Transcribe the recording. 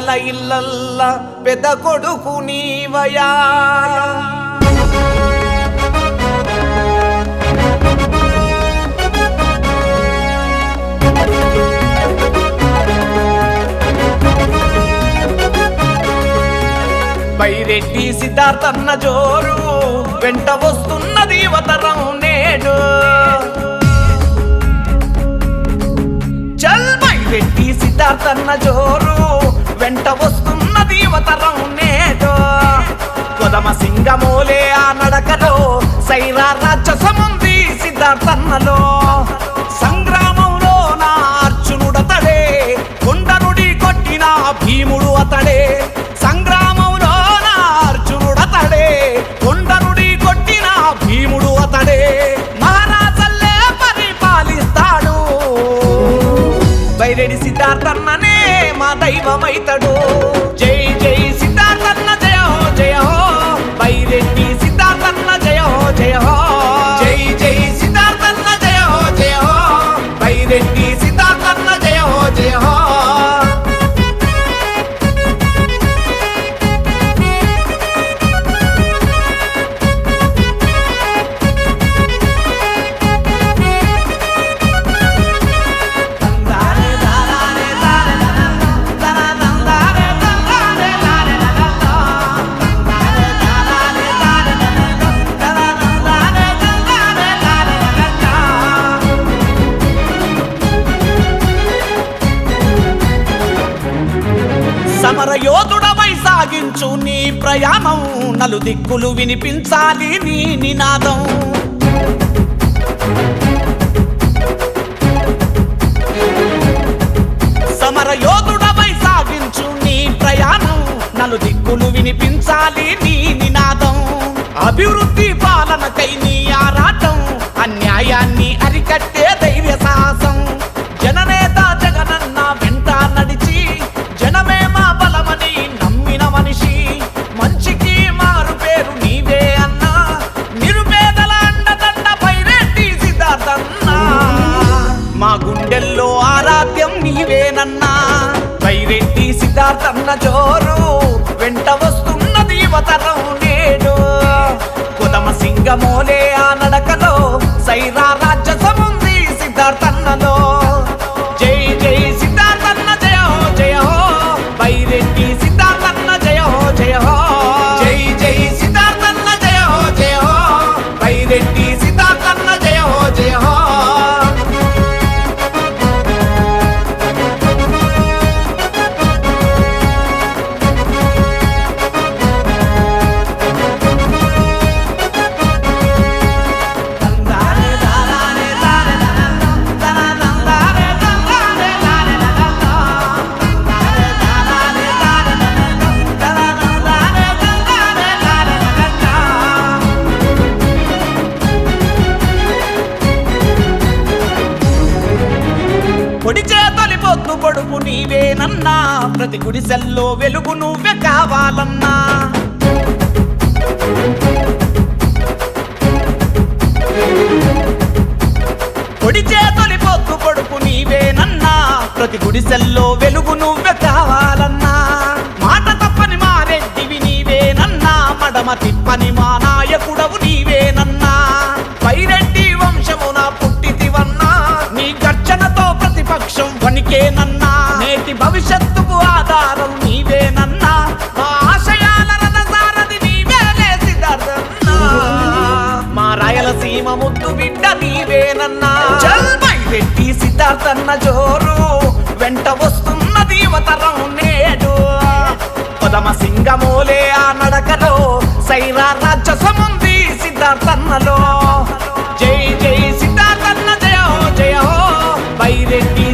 ఆల ఇల్లల్ల పెద కొడుకు నీవయా బైరెడ్డి సిద్ధార్థన్న జోరు వెంట వస్తున్నది అవతరం సిద్ధార్థన్నలో సంగ్రామంలో నా అర్జునుడతడే కొండనుడి కొట్టిన భీముడు అతడే. సంగ్రామంలో నా అర్జునుడతడే కొండనుడి కొట్టిన భీముడు అతడే. మహారాజల్లే పరిపాలిస్తాడు. బైరెడి సిద్ధార్థన్ననే మా దైవమైతడు. జై సాగించు నీ ప్రయాణం. నలు దిక్కులు వినిపించాలి నీ నినాదం. సమరయోధుడపై సాగించు నీ ప్రయాణం. నలు దిక్కులు వినిపించాలి నీ నినాదం. అభివృద్ధి పాలనకై నీ మా గుండెల్లో ఆరాధ్యం నీవేనన్నా. వైరెడ్డి సిద్ధార్థన్న నన్నా ప్రతి గుడిసెల్లో వెలుగు నువ్వే కావాలన్నా? పొడి చేతులి పొద్దు పొడుపు నీవేనన్నా? ప్రతి గుడిసెల్లో వెలుగు నువ్వే కావాలన్నా? నాటి భవిష్యత్తుకు ఆధారం నీవేనన్నా మా ఆశయాల రథసారథి నీవే లేసిదన్నా మా రాయలసీమ ముద్దు బిడ్డ నీవేనన్నా పెట్టి సిద్ధార్థన్న జోరు. వెంట వస్తున్న దీవతరం నేడు. పదమ సింగమోలే ఆ నడకలో. సైరా రాజసముంది సిద్ధార్థన్నలో. జై జై సిద్ధార్థన్న జయో జయో. బైరెడ్డి